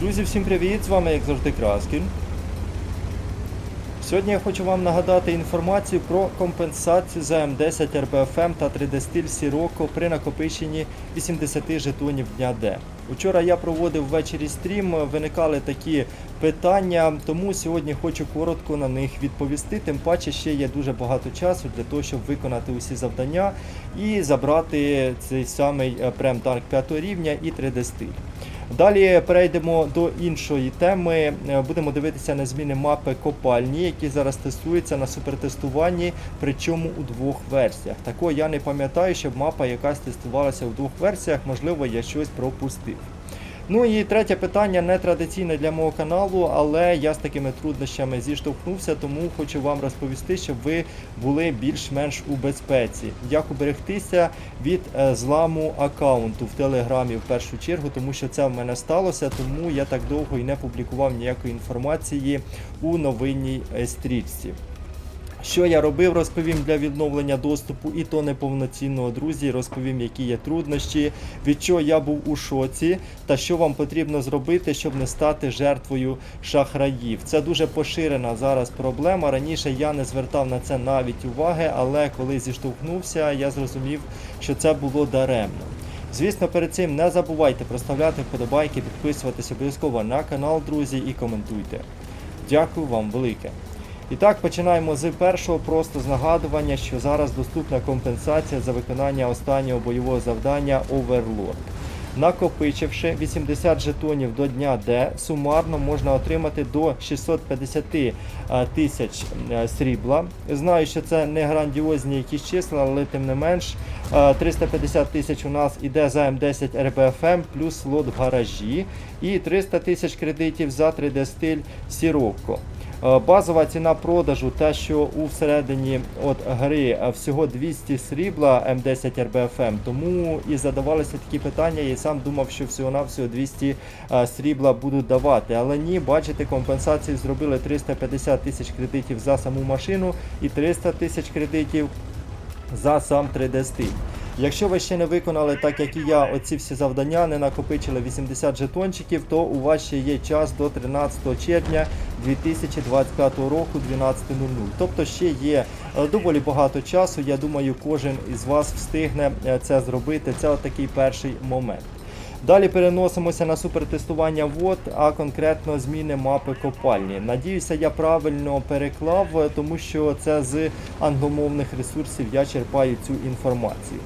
Друзі, всім привіт! З вами як завжди Краскін. Сьогодні я хочу вам нагадати інформацію про компенсацію за М10 РБФМ та 3D стиль Sirocco при накопиченні 80 жетонів дня Д. Учора я проводив ввечері стрім, виникали такі питання, тому сьогодні хочу коротко на них відповісти. Тим паче ще є дуже багато часу для того, щоб виконати усі завдання і забрати цей самий е, прем танк 5 рівня і 3D стиль. Далі перейдемо до іншої теми. Е, Будемо дивитися на зміни мапи копальні, які зараз тестуються на супертестуванні, причому у двох версіях. Такого я не пам'ятаю, щоб мапа якась тестувалася в двох версіях, можливо, я щось пропустив. Ну і третє питання не традиційне для мого каналу, але я з такими труднощами зіштовхнувся, тому хочу вам розповісти, щоб ви були більш-менш у безпеці. Як уберегтися від е, зламу аккаунту в Телеграмі в першу чергу, тому що це в мене сталося, тому я так довго і не публікував ніякої інформації у новинній е, стрічці. Що я робив, розповім для відновлення доступу, і то неповноцінного друзі. Розповім, які є труднощі, від чого я був у шоці, та що вам потрібно зробити, щоб не стати жертвою шахраїв. Це дуже поширена зараз проблема. Раніше я не звертав на це навіть уваги, але коли зіштовхнувся, я зрозумів, що це було даремно. Звісно, перед цим не забувайте проставляти вподобайки, підписуватись обов'язково на канал, друзі, і коментуйте. Дякую вам велике. І так, починаємо з першого, просто з нагадування, що зараз доступна компенсація за виконання останнього бойового завдання Overlord. Накопичивши 80 жетонів до дня Д, сумарно можна отримати до 650 е, тисяч е, срібла. Знаю, що це не грандіозні якісь числа, але тим не менш е, 350 тисяч у нас іде за М10 РБФМ плюс лот в гаражі і 300 тисяч кредитів за 3D стиль Sirocco. Е, Базова ціна продажу, те, що у всередині от гри е, всього 200 срібла М10 RBFM, тому і задавалися такі питання. І сам думав, що всього-навсього 200 е, срібла будуть давати. Але ні, бачите, компенсації зробили 350 тисяч кредитів за саму машину і 300 тисяч кредитів за сам 3D стиль. Якщо ви ще не виконали, так як і я, оці всі завдання, не накопичили 80 жетончиків, то у вас ще є час до 13 червня 2025 року 12.00. Тобто ще є е, доволі багато часу. Я думаю, кожен із вас встигне е, це зробити. Це от такий перший момент. Далі переносимося на супертестування вод, а конкретно зміни мапи копальні. Надіюся, я правильно переклав, е, тому що це з англомовних ресурсів я черпаю цю інформацію.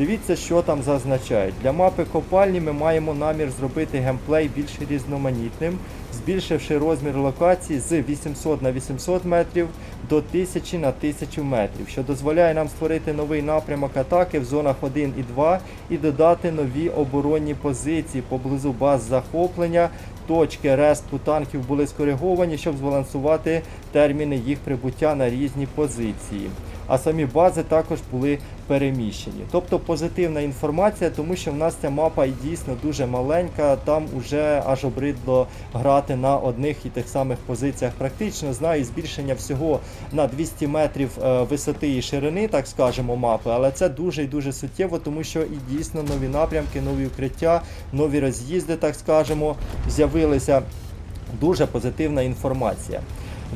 Дивіться, що там зазначають. Для мапи копальні ми маємо намір зробити геймплей більш різноманітним, збільшивши розмір локації з 800 на 800 метрів до 1000 на 1000 метрів, що дозволяє нам створити новий напрямок атаки в зонах 1 і 2 і додати нові оборонні позиції поблизу баз захоплення. Точки респу танків були скориговані, щоб збалансувати терміни їх прибуття на різні позиції. А самі бази також були переміщені. Тобто позитивна інформація, тому що в нас ця мапа і дійсно дуже маленька, там уже аж обридло грати на одних і тих самих позиціях. Практично знаю збільшення всього на 200 метрів е, висоти і ширини, так скажемо, мапи, але це дуже і дуже суттєво, тому що і дійсно нові напрямки, нові укриття, нові роз'їзди, так скажемо, з'явилися. Дуже позитивна інформація.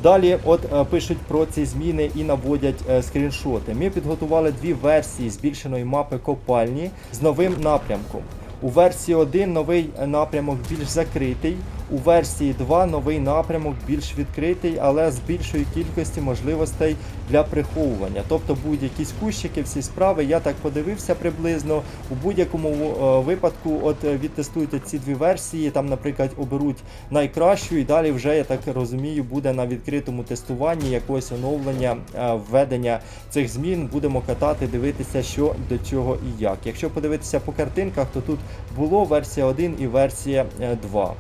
Далі, от е, пишуть про ці зміни і наводять е, скріншоти. Ми підготували дві версії збільшеної мапи копальні з новим напрямком. У версії 1 новий е, напрямок більш закритий. У версії 2 новий напрямок більш відкритий, але з більшою кількістю можливостей для приховування. Тобто будуть якісь кущики, всі справи. Я так подивився приблизно. У будь-якому е, випадку, от е, відтестуйте ці дві версії. Там, наприклад, оберуть найкращу, і далі вже я так розумію, буде на відкритому тестуванні якогось оновлення, е, введення цих змін. Будемо катати, дивитися, що до чого і як. Якщо подивитися по картинках, то тут було версія 1 і версія е, 2.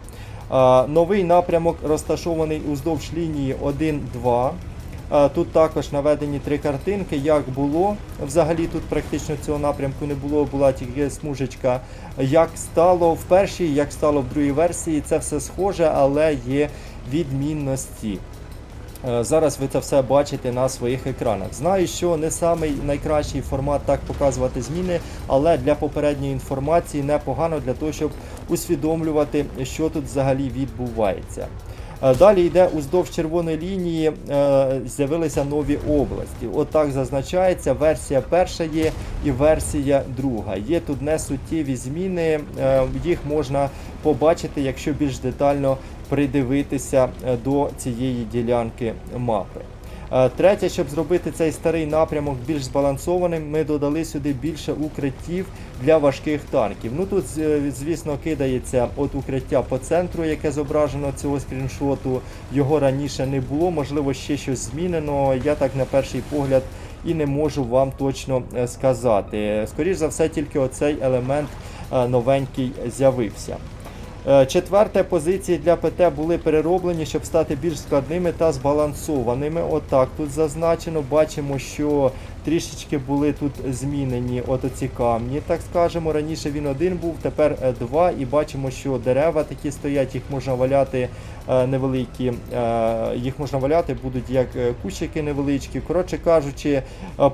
Новий напрямок розташований уздовж лінії 1-2. Тут також наведені три картинки, як було. Взагалі тут практично цього напрямку не було, була тільки смужечка. Як стало в першій, як стало в другій версії, це все схоже, але є відмінності. Зараз ви це все бачите на своїх екранах. Знаю, що не самий найкращий формат так показувати зміни, але для попередньої інформації непогано для того, щоб усвідомлювати, що тут взагалі відбувається. Е, Далі йде уздовж червоної лінії, е, з'явилися нові області. Отак зазначається, версія перша є і версія друга. Є тут несуттєві зміни, е, їх можна побачити, якщо більш детально придивитися до цієї ділянки мапи. Е, Третє, щоб зробити цей старий напрямок більш збалансованим, ми додали сюди більше укриттів для важких танків. Ну тут, звісно, кидається от укриття по центру, яке зображено цього скріншоту. Його раніше не було, можливо, ще щось змінено. Я так на перший погляд і не можу вам точно е, сказати. Скоріше за все, тільки оцей елемент е, новенький з'явився. Е, Четверте позиції для ПТ були перероблені, щоб стати більш складними та збалансованими. Отак тут зазначено. Бачимо, що трішечки були тут змінені от оці камні, так скажемо. Раніше він один був, тепер е, два. І бачимо, що дерева такі стоять, їх можна валяти е, невеликі, е, їх можна валяти, будуть як кущики невеличкі. Коротше кажучи,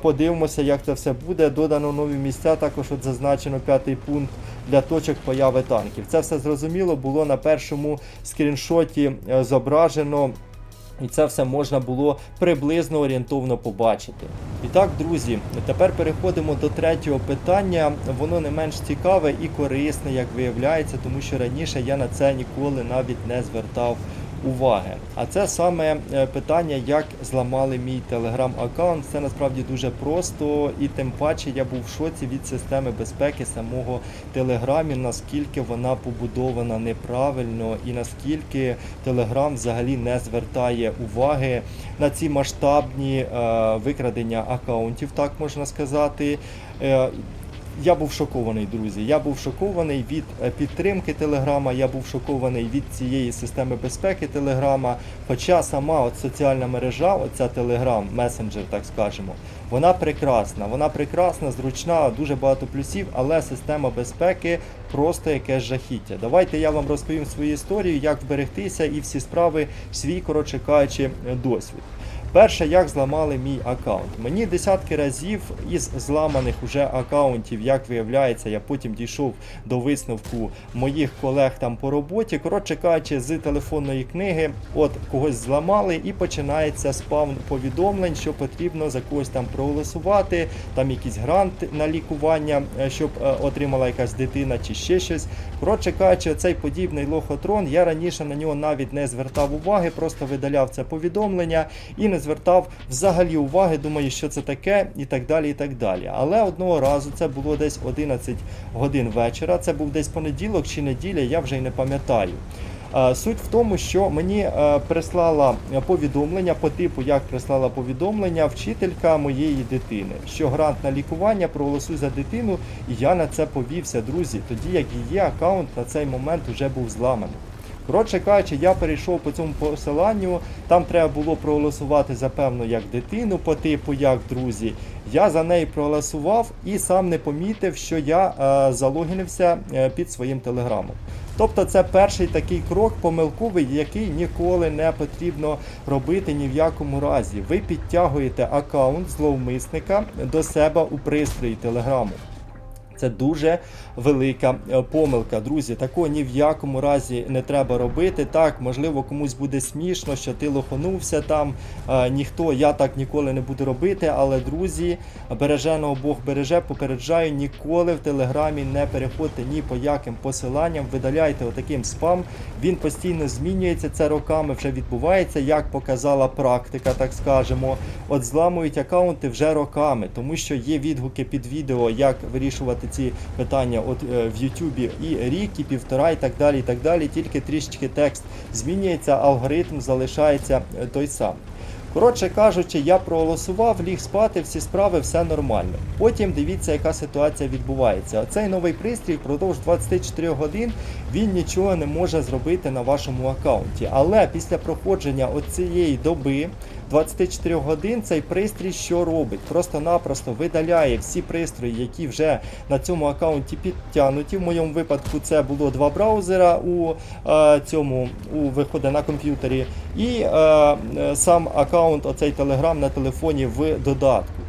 подивимося, як це все буде. Додано нові місця. Також от зазначено п'ятий пункт для точок появи танків. Це все зрозуміло було на першому скріншоті зображено. І це все можна було приблизно орієнтовно побачити. І так, друзі, тепер переходимо до третього питання. Воно не менш цікаве і корисне, як виявляється, тому що раніше я на це ніколи навіть не звертав уваги. А це саме е, питання, як зламали мій телеграм-аккаунт. Це насправді дуже просто, і тим паче я був в шоці від системи безпеки самого телеграмі, наскільки вона побудована неправильно, і наскільки Телеграм взагалі не звертає уваги на ці масштабні е, викрадення аккаунтів, так можна сказати. Я був шокований, друзі. Я був шокований від е, підтримки Телеграма, я був шокований від цієї системи безпеки Телеграма. Хоча сама от соціальна мережа, оця Телеграм, месенджер, так скажемо, вона прекрасна. Вона прекрасна, зручна, дуже багато плюсів, але система безпеки просто якесь жахіття. Давайте я вам розповім свою історію, як вберегтися і всі справи свій, коротше кажучи, досвід. Перше, як зламали мій аккаунт. Мені десятки разів із зламаних уже аккаунтів, як виявляється, я потім дійшов до висновку моїх колег там по роботі. Коротше кажучи, з телефонної книги, от когось зламали, і починається спам повідомлень, що потрібно за когось там проголосувати, там якийсь грант на лікування, е, щоб е, отримала якась дитина чи ще щось. Коротше кажучи, цей подібний лохотрон, я раніше на нього навіть не звертав уваги, просто видаляв це повідомлення і не звертав взагалі уваги, думаю, що це таке, і так далі. і так далі. Але одного разу це було десь 11 годин вечора. Це був десь понеділок чи неділя, я вже й не пам'ятаю. Е, Суть в тому, що мені е, прислала повідомлення по типу, як прислала повідомлення вчителька моєї дитини, що грант на лікування проголосуй за дитину, і я на це повівся, друзі. Тоді як її аккаунт на цей момент вже був зламаний. Коротше кажучи, я перейшов по цьому посиланню. Там треба було проголосувати за певну як дитину, по типу як друзі. Я за неї проголосував і сам не помітив, що я е, залогінився е, під своїм телеграмом. Тобто це перший такий крок помилковий, який ніколи не потрібно робити ні в якому разі. Ви підтягуєте аккаунт зловмисника до себе у пристрої телеграму. Це дуже велика е, помилка, друзі. Такого ні в якому разі не треба робити. Так, можливо, комусь буде смішно, що ти лоханувся там. Е, ніхто, я так ніколи не буду робити. Але друзі, береженого Бог береже, попереджаю, ніколи в телеграмі не переходьте ні по яким посиланням. Видаляйте отаким спам. Він постійно змінюється. Це роками вже відбувається, як показала практика, так скажемо. От зламують аккаунти вже роками, тому що є відгуки під відео, як вирішувати ці питання от е, в Ютубі і рік, і півтора, і так далі. і так далі. Тільки трішечки текст змінюється, алгоритм залишається е, той самий. Коротше кажучи, я проголосував, ліг спати, всі справи, все нормально. Потім дивіться, яка ситуація відбувається. Цей новий пристрій впродовж 24 годин він нічого не може зробити на вашому аккаунті. Але після проходження оцієї доби. 24 годин цей пристрій що робить? Просто-напросто видаляє всі пристрої, які вже на цьому аккаунті підтягнуті. В моєму випадку це було два браузера у е, цьому у виходи на комп'ютері, і е, е, сам аккаунт, оцей телеграм на телефоні в додатку.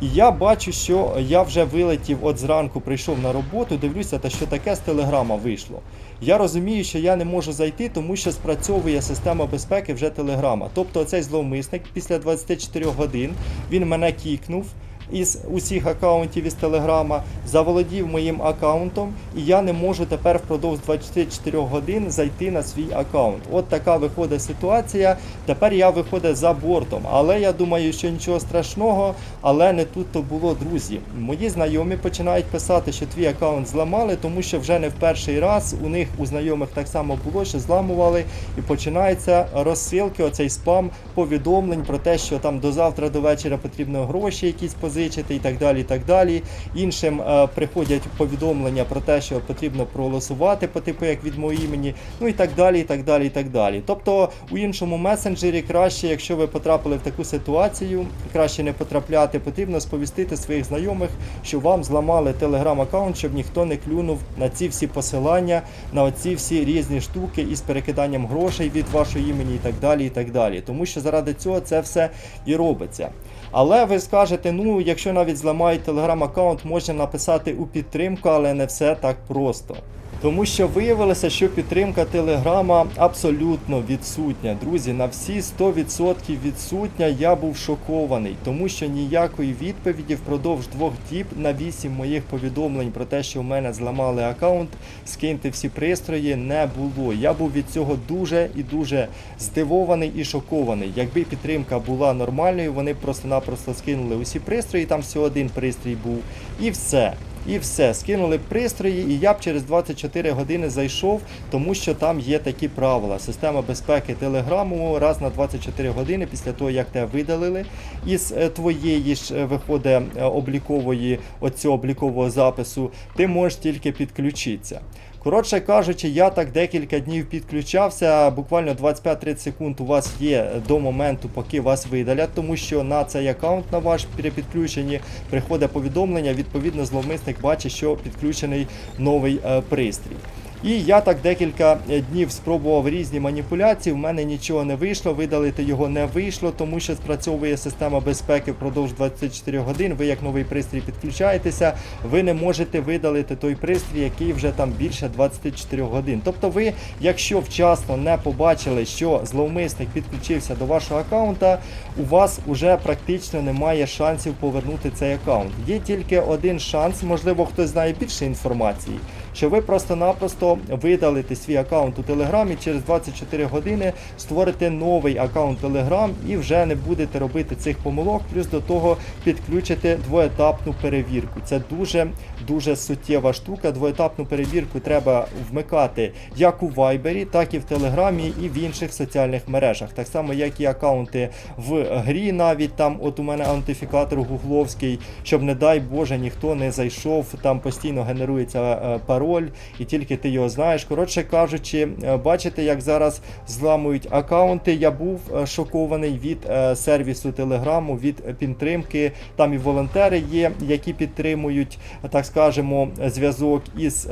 І я бачу, що я вже вилетів от зранку, прийшов на роботу, дивлюся, та що таке з телеграма вийшло. я розумію, що я не можу зайти, тому що спрацьовує система безпеки вже Телеграма. Тобто цей зловмисник після 24 годин він мене кікнув. Із усіх акаунтів із Телеграма заволодів моїм акаунтом, і я не можу тепер впродовж 24 годин зайти на свій акаунт. От така виходить ситуація. Тепер я виходить за бортом. Але я думаю, що нічого страшного, але не тут то було, друзі. Мої знайомі починають писати, що твій акаунт зламали, тому що вже не в перший раз у них у знайомих так само було, що зламували, і починаються розсилки, оцей спам повідомлень про те, що там до завтра до вечора потрібно гроші якісь позичити і так далі. і так далі. Іншим е, приходять повідомлення про те, що потрібно проголосувати по типу як від мого імені, ну і так далі. і так далі, і так далі. Тобто у іншому месенджері краще, якщо ви потрапили в таку ситуацію, краще не потрапляти, потрібно сповістити своїх знайомих, що вам зламали телеграм-аккаунт, щоб ніхто не клюнув на ці всі посилання, на оці всі різні штуки із перекиданням грошей від вашого імені і так далі. і так далі. Тому що заради цього це все і робиться. Але ви скажете, ну якщо навіть зламають телеграм-аккаунт, можна написати у підтримку, але не все так просто. Тому що виявилося, що підтримка Телеграма абсолютно відсутня. Друзі, на всі 100% відсутня. Я був шокований, тому що ніякої відповіді впродовж двох діб на 8 моїх повідомлень про те, що в мене зламали аккаунт, скиньте всі пристрої, не було. Я був від цього дуже і дуже здивований і шокований. Якби підтримка була нормальною, вони просто-напросто скинули усі пристрої, там всього один пристрій був, і все. І все, скинули пристрої, і я б через 24 години зайшов, тому що там є такі правила. Система безпеки Телеграму раз на 24 години після того, як тебе видалили із е, твоєї ж е, виходить е, облікової оцього облікового запису, ти можеш тільки підключитися. Коротше кажучи, я так декілька днів підключався. Буквально 25-30 секунд у вас є до моменту, поки вас видалять, тому що на цей аккаунт на ваш при підключенні приходить повідомлення. Відповідно, зловмисник бачить, що підключений новий е, пристрій. І я так декілька е, днів спробував різні маніпуляції. В мене нічого не вийшло, видалити його не вийшло, тому що спрацьовує система безпеки впродовж 24 годин. Ви як новий пристрій підключаєтеся, ви не можете видалити той пристрій, який вже там більше 24 годин. Тобто, ви, якщо вчасно не побачили, що зловмисник підключився до вашого аккаунта, у вас вже практично немає шансів повернути цей аккаунт. Є тільки один шанс, можливо, хтось знає більше інформації що ви просто-напросто видалите свій аккаунт у Телеграмі через 24 години створите новий аккаунт Telegram і вже не будете робити цих помилок. Плюс до того підключите двоетапну перевірку. Це дуже дуже суттєва штука. Двоетапну перевірку треба вмикати як у Viber, так і в Телеграмі, і в інших соціальних мережах. Так само, як і аккаунти в грі, навіть там, от у мене аутентифікатор гугловський, щоб, не дай Боже, ніхто не зайшов, там постійно генерується е, пароль, і тільки ти його знаєш. Коротше кажучи, е, бачите, як зараз зламують аккаунти. Я був е, шокований від е, сервісу Телеграму, від підтримки. Там і волонтери є, які підтримують, так скажемо, зв'язок із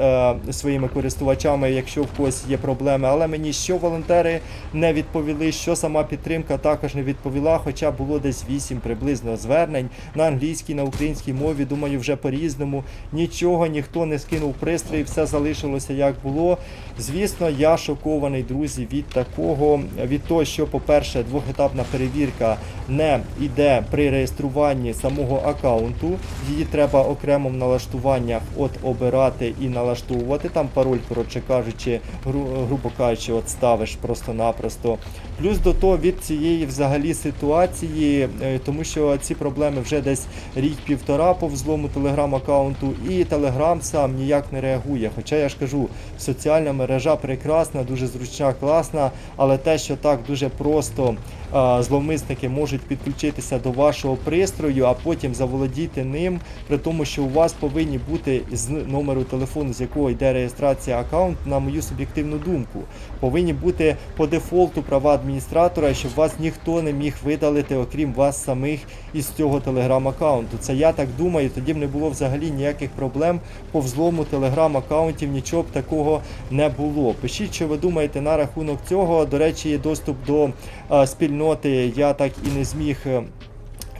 своїми користувачами, якщо в когось є проблеми. Але мені що волонтери не відповіли, що сама підтримка також не відповіла, хоча було десь 8 приблизно звернень на англійській, на українській мові. Думаю, вже по-різному. Нічого ніхто не скинув пристрої, все залишилося як було. Звісно, я шокований, друзі, від такого, від того, що, по-перше, двохетапна перевірка не йде при реєструванні самого аккаунту. Її треба окремо в налаштуваннях от обирати і налаштовувати. Там пароль, коротше кажучи, гру- грубо кажучи, от ставиш просто-напросто. Плюс до того від цієї взагалі ситуації, е, тому що ці проблеми вже десь рік-півтора по взлому телеграм-аккаунту, і телеграм сам ніяк не реагує. Хоча я ж кажу, соціальна мережа прекрасна, дуже зручна, класна, але те, що так дуже просто а, зловмисники можуть підключитися до вашого пристрою, а потім заволодіти ним, при тому, що у вас повинні бути з номеру телефону, з якого йде реєстрація аккаунту, на мою суб'єктивну думку, повинні бути по дефолту права адміністратора, щоб вас ніхто не міг видалити, окрім вас самих із цього телеграм-аккаунту. Це я так думаю, тоді б не було взагалі ніяких проблем по взлому телеграм-аккаунтів, нічого б такого не було. Пишіть, що ви думаєте на рахунок цього. До речі, доступ до е, спільноти. Я так і не зміг.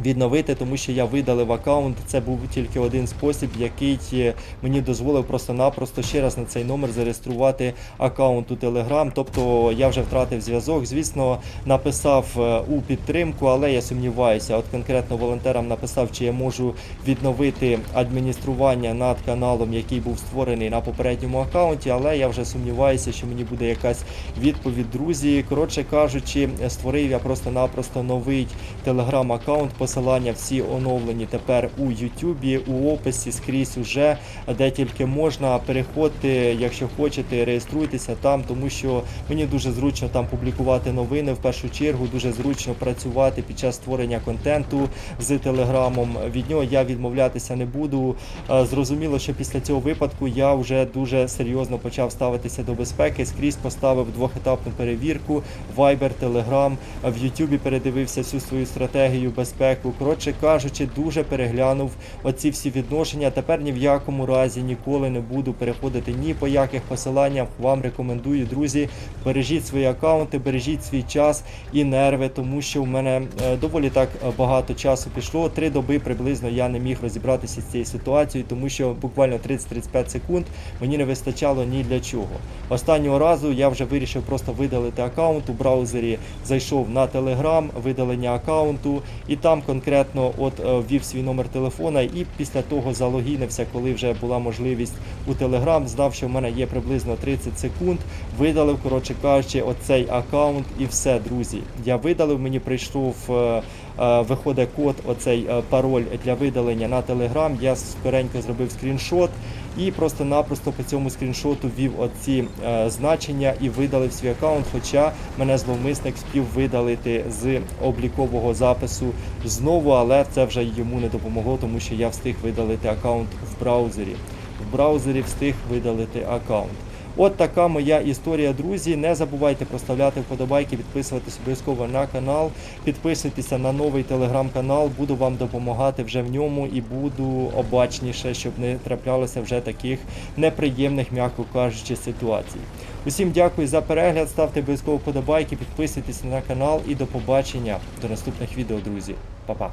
Відновити, тому що я видалив аккаунт. Це був тільки один спосіб, який е, мені дозволив просто-напросто ще раз на цей номер зареєструвати аккаунт у Telegram. Тобто я вже втратив зв'язок. Звісно, написав е, у підтримку, але я сумніваюся. От конкретно волонтерам написав, чи я можу відновити адміністрування над каналом, який був створений на попередньому аккаунті, але я вже сумніваюся, що мені буде якась відповідь, друзі. Коротше кажучи, створив я просто-напросто новий телеграм-аккаунт. Посилання всі оновлені тепер у Ютубі, у описі скрізь уже, де тільки можна. Переходьте, якщо хочете, реєструйтеся там, тому що мені дуже зручно там публікувати новини. В першу чергу дуже зручно працювати під час створення контенту з телеграмом. Від нього я відмовлятися не буду. Е, Зрозуміло, що після цього випадку я вже дуже серйозно почав ставитися до безпеки. Скрізь поставив двохетапну перевірку. Viber, Telegram, в Ютубі передивився всю свою стратегію безпеку. Коротше кажучи, дуже переглянув оці всі відношення. Тепер ні в якому разі ніколи не буду переходити ні по яких посиланнях. Вам рекомендую, друзі, бережіть свої аккаунти, бережіть свій час і нерви, тому що в мене е, доволі так е, багато часу пішло. Три доби приблизно я не міг розібратися з цією ситуацією, тому що буквально 30-35 секунд мені не вистачало ні для чого. Останнього разу я вже вирішив просто видалити аккаунт у браузері, зайшов на Telegram, видалення аккаунту, і там конкретно от е, ввів свій номер телефона, і після того залогінився, коли вже була можливість у Telegram, знав, що в мене є приблизно 30 секунд. Видалив, коротше кажучи, оцей аккаунт і все, друзі. Я видалив, мені прийшов. е, е, Виходить код, оцей пароль для видалення на Telegram. Я скоренько зробив скріншот і просто-напросто по цьому скріншоту ввів оці е, значення і видалив свій аккаунт. Хоча мене зловмисник спів видалити з облікового запису знову, але це вже йому не допомогло, тому що я встиг видалити аккаунт в браузері. В браузері встиг видалити аккаунт. От така моя історія, друзі. Не забувайте проставляти вподобайки, підписуватись обов'язково на канал, підписуйтеся на новий телеграм-канал. Буду вам допомагати вже в ньому і буду обачніше, щоб не траплялося вже таких неприємних, м'яко кажучи, ситуацій. Усім дякую за перегляд. Ставте обов'язково вподобайки, підписуйтесь на канал і до побачення до наступних відео, друзі. Па-па.